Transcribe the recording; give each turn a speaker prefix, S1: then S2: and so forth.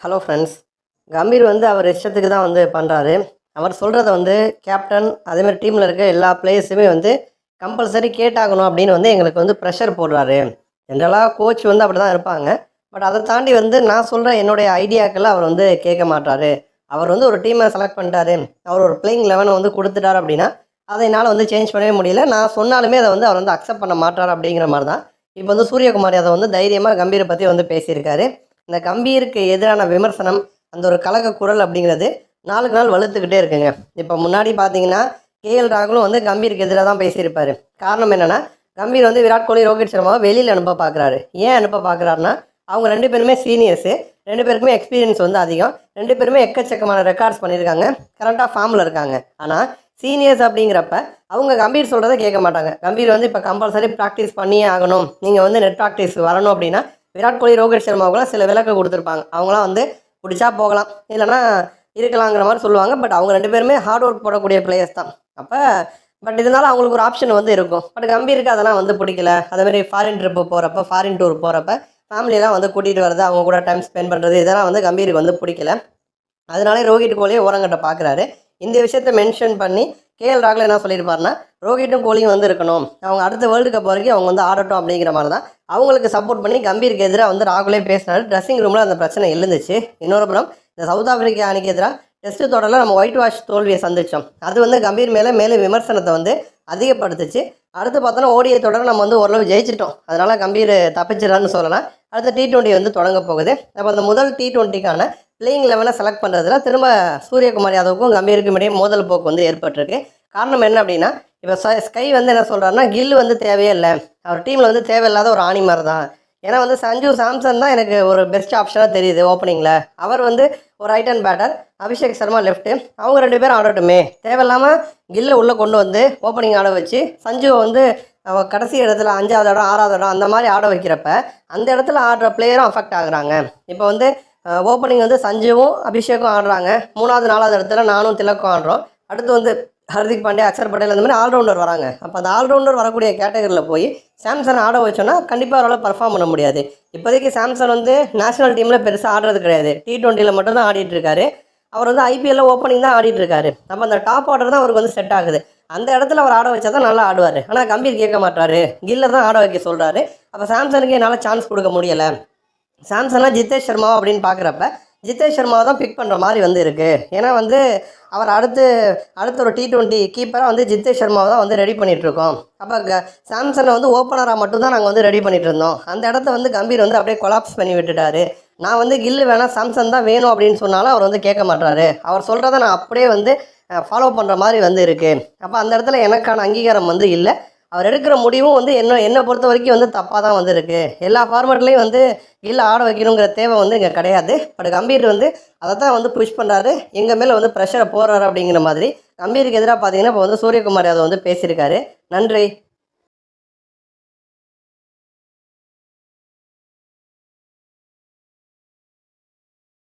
S1: Hello friends Gambhir வந்து அவர் இஷ்டத்துக்கு தான் வந்து பண்ணுறாரு அவர் சொல்கிறத வந்து கேப்டன் அதேமாதிரி டீமில் இருக்க எல்லா பிளேயர்ஸுமே வந்து கம்பல்சரி கேட்டாகணும் அப்படின்னு வந்து எங்களுக்கு வந்து ப்ரெஷர் போடுறாரு. ஜென்ரலாக கோச் வந்து அப்படி தான் இருப்பாங்க. பட் அதை தாண்டி வந்து நான் சொல்கிற என்னுடைய ஐடியாக்களை அவர் வந்து கேட்க மாட்டாரு. அவர் வந்து ஒரு டீமை செலக்ட் பண்ணிட்டாரு. அவர் ஒரு பிளேயிங் லெவனை வந்து கொடுத்துட்டாரு அப்படின்னா அதை என்னால் வந்து சேஞ்ச் பண்ணவே முடியல. நான் சொன்னாலுமே அதை வந்து அவர் வந்து அக்செப்ட் பண்ண மாட்டார் அப்படிங்கிற மாதிரி தான் இப்போ வந்து சூரியகுமார் அதை வந்து தைரியமாக கம்பீரை பற்றி வந்து பேசியிருக்காரு. இந்த கம்பீருக்கு எதிரான விமர்சனம் அந்த ஒரு கலக குரல் அப்படிங்கிறது நாளுக்கு நாள் வலுத்துக்கிட்டே இருக்குங்க. இப்போ முன்னாடி பார்த்தீங்கன்னா கேஎல் ராகுலும் வந்து கம்பீருக்கு எதிராக தான் பேசியிருப்பார். காரணம் என்னென்னா கம்பீர் வந்து விராட் கோலி ரோஹித் சர்மாவை வெளியில் அனுப்ப பார்க்குறாரு ஏன் அனுப்ப பார்க்குறாருன்னா அவங்க ரெண்டு பேருமே சீனியர்ஸு ரெண்டு பேருக்குமே எக்ஸ்பீரியன்ஸ் வந்து அதிகம். ரெண்டு பேருமே எக்கச்சக்கமான ரெக்கார்ட்ஸ் பண்ணியிருக்காங்க. கரண்ட்டாக ஃபார்மில் இருக்காங்க. ஆனால் சீனியர்ஸ் அப்படிங்கிறப்ப அவங்க கம்பீர் சொல்கிறத கேட்க மாட்டாங்க. கம்பீர் வந்து இப்போ கம்பல்சரி ப்ராக்டிஸ் பண்ணியே ஆகணும். நீங்கள் வந்து நெட் ப்ராக்டிஸ் வரணும் அப்படின்னா விராட் கோலி ரோஹித் சர்மாவுக்குலாம் சில விளக்கு கொடுத்துருப்பாங்க. அவங்களாம் வந்து பிடிச்சா போகலாம் இல்லைன்னா இருக்கலாங்கிற மாதிரி சொல்லுவாங்க. பட் அவங்க ரெண்டு பேருமே ஹார்ட் ஒர்க் போடக்கூடிய பிளேயர்ஸ் தான். அப்போ பட் இதனால அவங்களுக்கு ஒரு ஆப்ஷன் வந்து இருக்கும். பட் கம்பீருக்கு அதெல்லாம் வந்து பிடிக்கல. அதே மாதிரி ஃபாரின் ட்ரிப்பு போகிறப்ப ஃபாரின் டூர் போகிறப்ப ஃபேமிலியெல்லாம் வந்து கூட்டிகிட்டு வர்றது அவங்க கூட டைம் ஸ்பெண்ட் பண்ணுறது இதெல்லாம் வந்து கம்பீருக்கு வந்து பிடிக்கல. அதனாலே ரோஹித் கோலியை ஓரங்கட்ட பார்க்குறாரு இந்த விஷயத்த மென்ஷன் பண்ணி கேஎல் ராகுல் என்ன சொல்லியிருப்பாருன்னா ரோஹிட்டும் கோலியும் வந்து இருக்கணும். அவங்க அடுத்த வேர்ல்டு கப் வரைக்கும் அவங்க வந்து ஆடட்டும் அப்படிங்கிற மாதிரி தான் அவங்களுக்கு சப்போர்ட் பண்ணி கம்பீருக்கு எதிராக வந்து ராகுலே பேசினாரு. ட்ரெஸ்ஸிங் ரூமில் அந்த பிரச்சனை எழுந்துச்சு. இன்னொரு புறம் இந்த சவுத் ஆப்பிரிக்கா அணிக்கு எதிராக டெஸ்ட் தொடரில் நம்ம ஒயிட் வாஷ் தோல்வியை சந்திச்சோம். அது வந்து கம்பீர் மேலே மேலே விமர்சனத்தை வந்து அதிகப்படுத்துச்சு. அடுத்து பார்த்தோன்னா ஓடிய தொடர் நம்ம வந்து ஓரளவு ஜெயிச்சிட்டோம். அதனால் கம்பீர் தப்பிச்சிடறான்னு சொல்லலாம். அடுத்த டி டுவெண்ட்டி வந்து தொடங்க போகுது. அப்போ அந்த முதல் டி டுவெண்ட்டிக்கான பிளேயிங் லெவனை செலக்ட் பண்ணுறதுல திரும்ப சூரியகுமார் யாதவுக்கும் கம்பீருக்கும் இடையே மோதல் போக்கு வந்து ஏற்பட்டிருக்கு. காரணம் என்ன அப்படின்னா இப்போ ஸ்கை வந்து என்ன சொல்கிறாருன்னா கில் வந்து தேவையே இல்லை. அவர் டீமில் வந்து தேவையில்லாத ஒரு ஆணி மாதிரி தான் ஏன்னா வந்து சஞ்சு சாம்சன் தான் எனக்கு ஒரு பெஸ்ட் ஆப்ஷனாக தெரியுது ஓப்பனிங்கில் அவர் வந்து ஒரு right hand batter Abhishek Sharma left அவங்க ரெண்டு பேரும் ஆடட்டுமே. தேவையில்லாமல் கில்லை உள்ளே கொண்டு வந்து ஓப்பனிங் ஆட வச்சு சஞ்சுவை வந்து கடைசி இடத்துல அஞ்சாவது இடம் ஆறாவது இடம் அந்த மாதிரி ஆட வைக்கிறப்ப அந்த இடத்துல ஆடுற பிளேயரும் அஃபெக்ட் ஆகுறாங்க. இப்போ வந்து ஓப்பனிங் வந்து சஞ்சுவும் அபிஷேக்கும் ஆடுறாங்க. மூணாவது நாலாவது இடத்துல நானும் திலக்கும் ஆடுறோம். அடுத்து வந்து ஹர்திக் பாண்டியா அக்ஷர் பட்டேல் அந்த மாதிரி ஆல்ரவுண்டர் வராங்க. அப்போ அந்த ஆல்ரவுண்டர் வரக்கூடிய கேட்டகரியில் போய் சாம்சன் ஆட வச்சோன்னா கண்டிப்பாக அவரால் பர்ஃபார்ம் பண்ண முடியாது. இப்போதைக்கு சாம்சன் வந்து நேஷனல் டீமில் பெருசாக ஆடுறது கிடையாது. டி ட்வெண்ட்டியில் மட்டும் தான் அவர் வந்து ஐபிஎல்ல ஓப்பனிங் தான் ஆடிட்டுருக்காரு அப்போ அந்த டாப் ஆர்டர் தான் அவருக்கு வந்து செட் ஆகுது. அந்த இடத்துல அவர் ஆட வச்சா தான் நல்லா ஆடுவார். ஆனால் கம்பீர் கேட்க மாட்டாரு. கில்லர் தான் ஆட வைக்க சொல்கிறாரு அப்போ சாம்சனுக்கு என்னால் சான்ஸ் கொடுக்க முடியலை. சாம்சன்லாம் ஜித்தேஷ் சர்மா அப்படின்னு பார்க்குறப்ப ஜித்தேஷ் சர்மாவை தான் பிக் பண்ணுற மாதிரி வந்து இருக்குது ஏன்னா வந்து அவர் அடுத்து அடுத்த ஒரு டி டுவெண்ட்டி கீப்பராக வந்து ஜிதேஷ் சர்மாவை தான் வந்து ரெடி பண்ணிகிட்ருக்கோம் அப்போ க சாம்சனை வந்து ஓப்பனராக மட்டும்தான் நாங்கள் வந்து ரெடி பண்ணிகிட்டு இருந்தோம். அந்த இடத்த வந்து கம்பீர் வந்து அப்படியே கொலாப்ஸ் பண்ணி விட்டுட்டாரு. நான் வந்து கில்லு வேணாம் சாம்சங் தான் வேணும் அப்படின்னு சொன்னாலும் அவர் வந்து கேட்க மாட்டாரு. அவர் சொல்கிறத நான் அப்படியே வந்து ஃபாலோ பண்ணுற மாதிரி வந்து இருக்குது அப்போ அந்த இடத்துல எனக்கான அங்கீகாரம் வந்து இல்லை. அவர் எடுக்கிற முடிவும் வந்து என்ன என்னை பொறுத்த வரைக்கும் வந்து தப்பாக தான் வந்து இருக்குது எல்லா ஃபார்மேட்லேயும் வந்து இல்லை ஆட வைக்கணுங்கிற தேவை வந்து இங்கே கிடையாது. பட் கம்பீர் வந்து அதை தான் வந்து புஷ் பண்ணுறாரு எங்கள் மேலே வந்து ப்ரெஷரை போடுறாரு அப்படிங்கிற மாதிரி. கம்பீருக்கு எதிராக பார்த்தீங்கன்னா இப்போ வந்து சூரியகுமார் யாதவ் வந்து பேசியிருக்காரு. நன்றி.